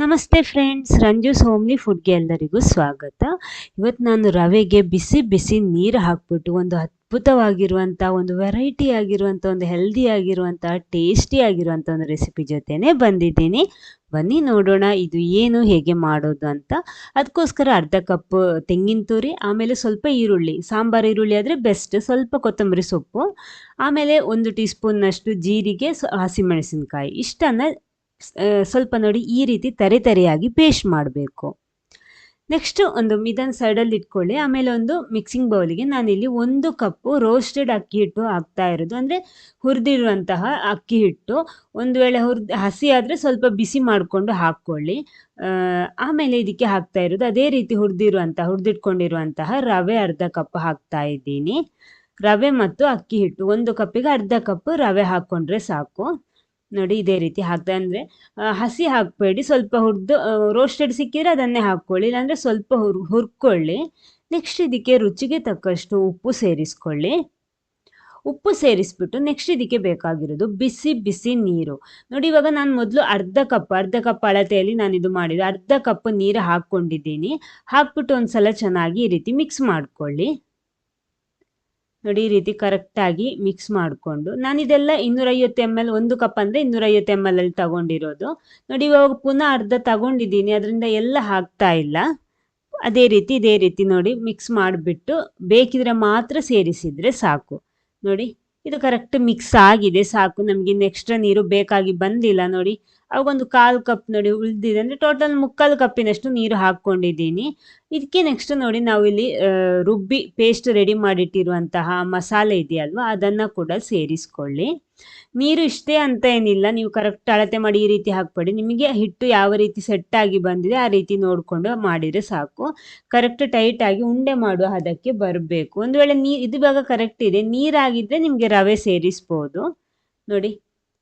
ನಮಸ್ತೆ friends Ranju homely ಫುಡ್ಗೆ ಎಲ್ಲರಿಗೂ ಸ್ವಾಗತ. ಇವತ್ತು ನಾನು ರವೆಗೆ ಬಿಸಿ ಬಿಸಿ ನೀರು ಹಾಕ್ಬಿಟ್ಟು ಒಂದು ಅದ್ಭುತವಾಗಿರುವಂಥ ಒಂದು ವೆರೈಟಿ ಆಗಿರುವಂಥ ಒಂದು ಹೆಲ್ದಿ ಆಗಿರುವಂಥ ಟೇಸ್ಟಿ ಆಗಿರುವಂಥ ಒಂದು ರೆಸಿಪಿ ಜೊತೆನೇ ಬಂದಿದ್ದೀನಿ. ಬನ್ನಿ ನೋಡೋಣ ಇದು ಏನು, ಹೇಗೆ ಮಾಡೋದು ಅಂತ. ಅದಕ್ಕೋಸ್ಕರ ಅರ್ಧ ಕಪ್ ತೆಂಗಿನ ತುರಿ, ಆಮೇಲೆ ಸ್ವಲ್ಪ ಈರುಳ್ಳಿ. ಸಾಂಬಾರು ಈರುಳ್ಳಿ ಆದರೆ ಬೆಸ್ಟ್ ಸ್ವಲ್ಪ ಕೊತ್ತಂಬರಿ ಸೊಪ್ಪು. ಆಮೇಲೆ ಒಂದು ಟೀ ಸ್ಪೂನ್ನಷ್ಟು ಜೀರಿಗೆ ಹಸಿಮೆಣಸಿನಕಾಯಿ ಹಸಿಮೆಣಸಿನ್ಕಾಯಿ. ಇಷ್ಟನ್ನು ಸ್ವಲ್ಪ ನೋಡಿ ಈ ರೀತಿ ತರಿ ತರಿಯಾಗಿ ಪೇಸ್ಟ್ ಮಾಡಬೇಕು. ನೆಕ್ಸ್ಟ್ ಒಂದು ಮಿದನ್ ಸೈಡಲ್ಲಿ ಇಟ್ಕೊಳ್ಳಿ. ಆಮೇಲೆ ಒಂದು ಮಿಕ್ಸಿಂಗ್ ಬೌಲಿಗೆ ನಾನಿಲ್ಲಿ ಒಂದು ಕಪ್ಪು ರೋಸ್ಟೆಡ್ ಅಕ್ಕಿ ಹಿಟ್ಟು ಹಾಕ್ತಾ ಇರೋದು. ಅಂದರೆ ಹುರಿದಿರುವಂತಹ ಅಕ್ಕಿ ಹಿಟ್ಟು. ಒಂದು ವೇಳೆ ಹುರಿದು, ಹಸಿ ಆದರೆ ಸ್ವಲ್ಪ ಬಿಸಿ ಮಾಡಿಕೊಂಡು ಹಾಕ್ಕೊಳ್ಳಿ. ಆಮೇಲೆ ಇದಕ್ಕೆ ಹಾಕ್ತಾ ಇರೋದು ಅದೇ ರೀತಿ ಹುರಿದಿರುವಂತಹ, ಹುರಿದಿಟ್ಕೊಂಡಿರುವಂತಹ ರವೆ ಅರ್ಧ ಕಪ್ ಹಾಕ್ತಾ ಇದ್ದೀನಿ. ರವೆ ಮತ್ತು ಅಕ್ಕಿ ಹಿಟ್ಟು. ಒಂದು ಕಪ್ಪಿಗೆ ಅರ್ಧ ಕಪ್ ರವೆ ಹಾಕ್ಕೊಂಡ್ರೆ ಸಾಕು. ನೋಡಿ ಇದೇ ರೀತಿ ಹಾಕ್ತಾ ಅಂದರೆ ಹಸಿ ಹಾಕಬೇಡಿ. ಸ್ವಲ್ಪ ಹುರಿದು ರೋಸ್ಟೆಡ್ ಸಿಕ್ಕಿದ್ರೆ ಅದನ್ನೇ ಹಾಕ್ಕೊಳ್ಳಿ. ಇಲ್ಲಾಂದರೆ ಸ್ವಲ್ಪ ಹುರ್, ಹುರ್ಕೊಳ್ಳಿ. ನೆಕ್ಸ್ಟ್ ಇದಕ್ಕೆ ರುಚಿಗೆ ತಕ್ಕಷ್ಟು ಉಪ್ಪು ಸೇರಿಸ್ಕೊಳ್ಳಿ. ಉಪ್ಪು ಸೇರಿಸ್ಬಿಟ್ಟು ನೆಕ್ಸ್ಟ್ ಇದಕ್ಕೆ ಬೇಕಾಗಿರೋದು ಬಿಸಿ ಬಿಸಿ ನೀರು. ನೋಡಿ, ಇವಾಗ ನಾನು ಮೊದಲು ಅರ್ಧ ಕಪ್ ಅರ್ಧ ಕಪ್ ಅಳತೆಯಲ್ಲಿ ನಾನು ಇದು ಮಾಡಿದ್ದು. ಅರ್ಧ ಕಪ್ ನೀರು ಹಾಕ್ಕೊಂಡಿದ್ದೀನಿ. ಹಾಕ್ಬಿಟ್ಟು ಒಂದ್ಸಲ ಚೆನ್ನಾಗಿ ಈ ರೀತಿ ಮಿಕ್ಸ್ ಮಾಡ್ಕೊಳ್ಳಿ. ನೋಡಿ ಈ ರೀತಿ ಕರೆಕ್ಟಾಗಿ ಮಿಕ್ಸ್ ಮಾಡಿಕೊಂಡು ನಾನು ಇದೆಲ್ಲ ಇನ್ನೂರೈವತ್ತು ಎಂ ಎಲ್ ಒಂದು ಕಪ್ ಅಂದರೆ ಇನ್ನೂರೈವತ್ತು ಎಂ ಎಲ್ ಅಲ್ಲಿ ತಗೊಂಡಿರೋದು. ನೋಡಿ ಇವಾಗ ಪುನಃ ಅರ್ಧ ತಗೊಂಡಿದ್ದೀನಿ, ಅದರಿಂದ ಎಲ್ಲ ಹಾಕ್ತಾ ಇಲ್ಲ. ಅದೇ ರೀತಿ, ಇದೇ ರೀತಿ ನೋಡಿ ಮಿಕ್ಸ್ ಮಾಡಿಬಿಟ್ಟು ಬೇಕಿದ್ರೆ ಮಾತ್ರ ಸೇರಿಸಿದರೆ ಸಾಕು. ನೋಡಿ, ಇದು ಕರೆಕ್ಟ್ ಮಿಕ್ಸ್ ಆಗಿದೆ, ಸಾಕು. ನಮಗೆ ಇನ್ನು ಎಕ್ಸ್ಟ್ರಾ ನೀರು ಬೇಕಾಗಿ ಬಂದಿಲ್ಲ ನೋಡಿ. ಅವಾಗೊಂದು ಕಾಲು ಕಪ್ ನೋಡಿ ಉಳಿದಿದೆ. ಅಂದರೆ ಟೋಟಲ್ ಮುಕ್ಕಾಲು ಕಪ್ಪಿನಷ್ಟು ನೀರು ಹಾಕ್ಕೊಂಡಿದ್ದೀನಿ. ಇದಕ್ಕೆ ನೆಕ್ಸ್ಟ್ ನೋಡಿ ನಾವು ಇಲ್ಲಿ ರುಬ್ಬಿ ಪೇಸ್ಟ್ ರೆಡಿ ಮಾಡಿಟ್ಟಿರುವಂತಹ ಮಸಾಲೆ ಇದೆಯಲ್ವ, ಅದನ್ನು ಕೂಡ ಸೇರಿಸ್ಕೊಳ್ಳಿ. ನೀರು ಇಷ್ಟೇ ಅಂತ ಏನಿಲ್ಲ. ನೀವು ಕರೆಕ್ಟ್ ಅಳತೆ ಮಾಡಿ ಈ ರೀತಿ ಹಾಕ್ಬೇಡಿ. ನಿಮಗೆ ಹಿಟ್ಟು ಯಾವ ರೀತಿ ಸೆಟ್ ಆಗಿ ಬಂದಿದೆ ಆ ರೀತಿ ನೋಡಿಕೊಂಡು ಮಾಡಿದರೆ ಸಾಕು. ಕರೆಕ್ಟ್ ಟೈಟ್ ಆಗಿ ಉಂಡೆ ಮಾಡುವ ಹದಕ್ಕೆ ಬರಬೇಕು. ಒಂದು ವೇಳೆ ನೀ, ಇದು ಇವಾಗ ಕರೆಕ್ಟ್ ಇದೆ. ನೀರಾಗಿದ್ದರೆ ನಿಮಗೆ ರವೆ ಸೇರಿಸ್ಬೋದು. ನೋಡಿ.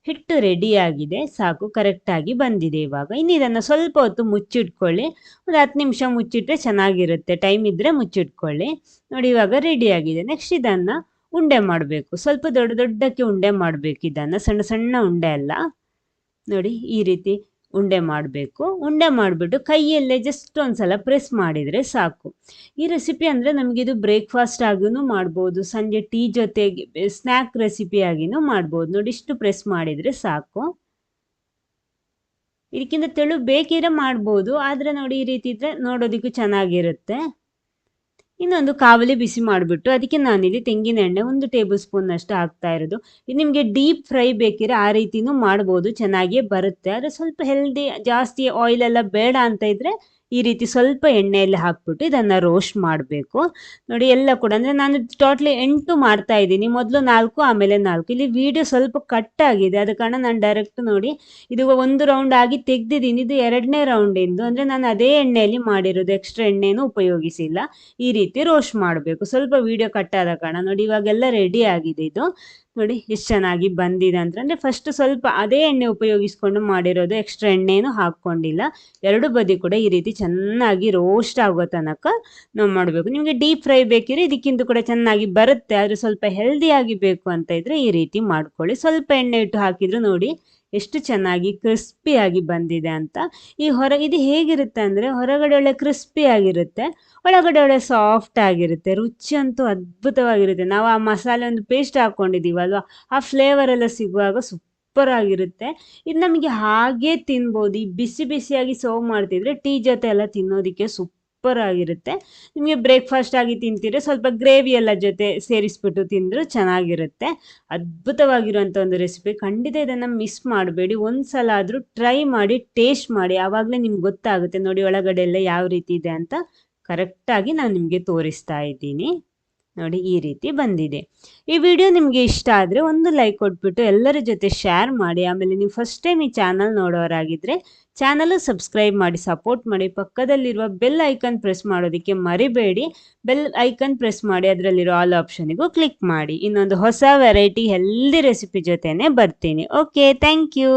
ಹಿಟ್ಟು ರೆಡಿ ಆಗಿದೆ, ಸಾಕು ಕರೆಕ್ಟಾಗಿ ಬಂದಿದೆ ಇವಾಗ. ಇನ್ನು ಇದನ್ನು ಸ್ವಲ್ಪ ಹೊತ್ತು ಮುಚ್ಚಿಟ್ಕೊಳ್ಳಿ. ಒಂದು ಹತ್ತು ನಿಮಿಷ ಮುಚ್ಚಿಟ್ರೆ ಚೆನ್ನಾಗಿರುತ್ತೆ. ಟೈಮ್ ಇದ್ದರೆ ಮುಚ್ಚಿಟ್ಕೊಳ್ಳಿ. ನೋಡಿ, ಇವಾಗ ಆಗಿದೆ. ನೆಕ್ಸ್ಟ್ ಇದನ್ನು ಉಂಡೆ ಮಾಡಬೇಕು. ಸ್ವಲ್ಪ ದೊಡ್ಡ ದೊಡ್ಡಕ್ಕೆ ಉಂಡೆ ಮಾಡಬೇಕು ಇದನ್ನು. ಸಣ್ಣ ಸಣ್ಣ ಉಂಡೆ ಅಲ್ಲ. ನೋಡಿ, ಈ ರೀತಿ ಉಂಡೆ ಮಾಡಬೇಕು. ಉಂಡೆ ಮಾಡಿಬಿಟ್ಟು ಕೈಯಲ್ಲೇ ಜಸ್ಟ್ ಒಂದ್ಸಲ ಪ್ರೆಸ್ ಮಾಡಿದರೆ ಸಾಕು. ಈ ರೆಸಿಪಿ ಅಂದರೆ ನಮಗಿದು ಬ್ರೇಕ್ಫಾಸ್ಟ್ ಆಗಿನೂ ಮಾಡ್ಬೋದು, ಸಂಜೆ ಟೀ ಜೊತೆಗೆ ಸ್ನ್ಯಾಕ್ ರೆಸಿಪಿ ಆಗಿನೂ ಮಾಡ್ಬೋದು. ನೋಡಿ ಇಷ್ಟು ಪ್ರೆಸ್ ಮಾಡಿದರೆ ಸಾಕು. ಇದಕ್ಕಿಂತ ತೆಳು ಬೇಕಿದ್ರೆ ಮಾಡ್ಬೋದು, ಆದರೆ ನೋಡಿ ಈ ರೀತಿ ಇದ್ರೆ ನೋಡೋದಕ್ಕೂ ಚೆನ್ನಾಗಿರುತ್ತೆ. ಇನ್ನೊಂದು ಕಾವಲಿ ಬಿಸಿ ಮಾಡಿಬಿಟ್ಟು ಅದಕ್ಕೆ ನಾನಿಲ್ಲಿ ತೆಂಗಿನ ಎಣ್ಣೆ ಒಂದು ಟೇಬಲ್ ಸ್ಪೂನ್ ಅಷ್ಟು ಹಾಕ್ತಾ ಇರೋದು. ಇದು ನಿಮಗೆ ಡೀಪ್ ಫ್ರೈ ಬೇಕಿದ್ರೆ ಆ ರೀತಿನೂ ಮಾಡ್ಬೋದು, ಚೆನ್ನಾಗಿಯೇ ಬರುತ್ತೆ. ಆದರೆ ಸ್ವಲ್ಪ ಹೆಲ್ದಿ ಜಾಸ್ತಿ ಆಯಿಲ್ ಎಲ್ಲ ಬೇಡ ಅಂತ ಇದ್ದರೆ ಈ ರೀತಿ ಸ್ವಲ್ಪ ಎಣ್ಣೆಯಲ್ಲಿ ಹಾಕ್ಬಿಟ್ಟು ಇದನ್ನು ರೋಸ್ಟ್ ಮಾಡಬೇಕು. ನೋಡಿ ಎಲ್ಲ ಕೂಡ, ಅಂದರೆ ನಾನು ಟೋಟ್ಲಿ ಎಂಟು ಮಾಡ್ತಾ ಇದ್ದೀನಿ. ಮೊದಲು ನಾಲ್ಕು, ಆಮೇಲೆ ನಾಲ್ಕು. ಇಲ್ಲಿ ವಿಡಿಯೋ ಸ್ವಲ್ಪ ಕಟ್ ಆಗಿದೆ. ಅದ ಕಾರಣ ನಾನು ಡೈರೆಕ್ಟ್ ನೋಡಿ ಇದು ಒಂದು ರೌಂಡ್ ಆಗಿ ತೆಗ್ದಿದ್ದೀನಿ. ಇದು ಎರಡನೇ ರೌಂಡಿಂದು ಅಂದರೆ ನಾನು ಅದೇ ಎಣ್ಣೆಯಲ್ಲಿ ಮಾಡಿರೋದು. ಎಕ್ಸ್ಟ್ರಾ ಎಣ್ಣೆನೂ ಉಪಯೋಗಿಸಿಲ್ಲ. ಈ ರೀತಿ ರೋಸ್ಟ್ ಮಾಡಬೇಕು. ಸ್ವಲ್ಪ ವಿಡಿಯೋ ಕಟ್ ಆದ ಕಾರಣ ನೋಡಿ ಇವಾಗೆಲ್ಲ ರೆಡಿ ಆಗಿದೆ ಇದು. ನೋಡಿ ಎಷ್ಟು ಚೆನ್ನಾಗಿ ಬಂದಿದೆ ಅಂತ. ಅಂದರೆ ಫಸ್ಟ್ ಸ್ವಲ್ಪ ಅದೇ ಎಣ್ಣೆ ಉಪಯೋಗಿಸ್ಕೊಂಡು ಮಾಡಿರೋದು ಎಕ್ಸ್ಟ್ರಾ ಎಣ್ಣೆನೂ ಹಾಕ್ಕೊಂಡಿಲ್ಲ. ಎರಡು ಬದಿ ಕೂಡ ಈ ರೀತಿ ಚೆನ್ನಾಗಿ ರೋಸ್ಟ್ ಆಗೋ ತನಕ ನಾವು ಮಾಡಬೇಕು. ನಿಮಗೆ ಡೀಪ್ ಫ್ರೈ ಬೇಕಿದ್ರೆ ಇದಕ್ಕಿಂತ ಕೂಡ ಚೆನ್ನಾಗಿ ಬರುತ್ತೆ. ಆದರೆ ಸ್ವಲ್ಪ ಹೆಲ್ದಿಯಾಗಿ ಬೇಕು ಅಂತ ಇದ್ದರೆ ಈ ರೀತಿ ಮಾಡ್ಕೊಳ್ಳಿ. ಸ್ವಲ್ಪ ಎಣ್ಣೆ ಇಟ್ಟು ಹಾಕಿದ್ರು ನೋಡಿ ಎಷ್ಟು ಚೆನ್ನಾಗಿ ಕ್ರಿಸ್ಪಿಯಾಗಿ ಬಂದಿದೆ ಅಂತ. ಈ ಹೊರ, ಇದು ಹೇಗಿರುತ್ತೆ ಅಂದರೆ ಹೊರಗಡೆ ಒಳ್ಳೆ ಕ್ರಿಸ್ಪಿಯಾಗಿರುತ್ತೆ ಒಳಗಡೆ ಒಳ್ಳೆ ಸಾಫ್ಟ್ ಆಗಿರುತ್ತೆ, ರುಚಿ ಅಂತೂ ಅದ್ಭುತವಾಗಿರುತ್ತೆ. ನಾವು ಆ ಮಸಾಲೆ ಒಂದು ಪೇಸ್ಟ್ ಹಾಕ್ಕೊಂಡಿದ್ದೀವಲ್ವ ಆ ಫ್ಲೇವರ್ ಎಲ್ಲ ಸಿಗುವಾಗ ಸೂಪರ್ ಆಗಿರುತ್ತೆ. ಇದು ನಮಗೆ ಹಾಗೆ ತಿನ್ಬೋದು. ಈ ಬಿಸಿ ಬಿಸಿಯಾಗಿ ಸರ್ವ್ ಮಾಡ್ತಿದ್ರೆ ಟೀ ಜೊತೆ ಎಲ್ಲ ತಿನ್ನೋದಕ್ಕೆ ಸೂಪರ್ ಆಗಿರುತ್ತೆ. ನಿಮಗೆ ಬ್ರೇಕ್ಫಾಸ್ಟ್ ಆಗಿ ತಿಂತೀರಿ, ಸ್ವಲ್ಪ ಗ್ರೇವಿ ಎಲ್ಲ ಜೊತೆ ಸೇರಿಸ್ಬಿಟ್ಟು ತಿಂದ್ರು ಚೆನ್ನಾಗಿರುತ್ತೆ. ಅದ್ಭುತವಾಗಿರುವಂಥ ಒಂದು ರೆಸಿಪಿ. ಖಂಡಿತ ಇದನ್ನು ಮಿಸ್ ಮಾಡಬೇಡಿ. ಒಂದು ಸಲ ಆದರೂ ಟ್ರೈ ಮಾಡಿ, ಟೇಸ್ಟ್ ಮಾಡಿ. ಆವಾಗಲೇ ನಿಮ್ಗೆ ಗೊತ್ತಾಗುತ್ತೆ ನೋಡಿ ಒಳಗಡೆ ಎಲ್ಲ ಯಾವ ರೀತಿ ಇದೆ ಅಂತ. ಕರೆಕ್ಟಾಗಿ ನಾನು ನಿಮಗೆ ತೋರಿಸ್ತಾ ಇದ್ದೀನಿ. ನೋಡಿ ಈ ರೀತಿ ಬಂದಿದೆ. ಈ ವಿಡಿಯೋ ನಿಮಗೆ ಇಷ್ಟ ಆದರೆ ಒಂದು ಲೈಕ್ ಕೊಟ್ಬಿಟ್ಟು ಎಲ್ಲರ ಜೊತೆ ಶೇರ್ ಮಾಡಿ. ಆಮೇಲೆ ನೀವು ಫಸ್ಟ್ ಟೈಮ್ ಈ ಚಾನಲ್ ನೋಡೋರಾಗಿದ್ದರೆ ಚಾನಲು ಸಬ್ಸ್ಕ್ರೈಬ್ ಮಾಡಿ ಸಪೋರ್ಟ್ ಮಾಡಿ. ಪಕ್ಕದಲ್ಲಿರುವ ಬೆಲ್ ಐಕನ್ ಪ್ರೆಸ್ ಮಾಡೋದಕ್ಕೆ ಮರಿಬೇಡಿ. ಬೆಲ್ ಐಕನ್ ಪ್ರೆಸ್ ಮಾಡಿ, ಅದರಲ್ಲಿರೋ ಆಲ್ ಆಪ್ಷನಿಗೂ ಕ್ಲಿಕ್ ಮಾಡಿ. ಇನ್ನೊಂದು ಹೊಸ ವೆರೈಟಿ ಹೆಲ್ದಿ ರೆಸಿಪಿ ಜೊತೆನೇ ಬರ್ತೀನಿ. Okay thank you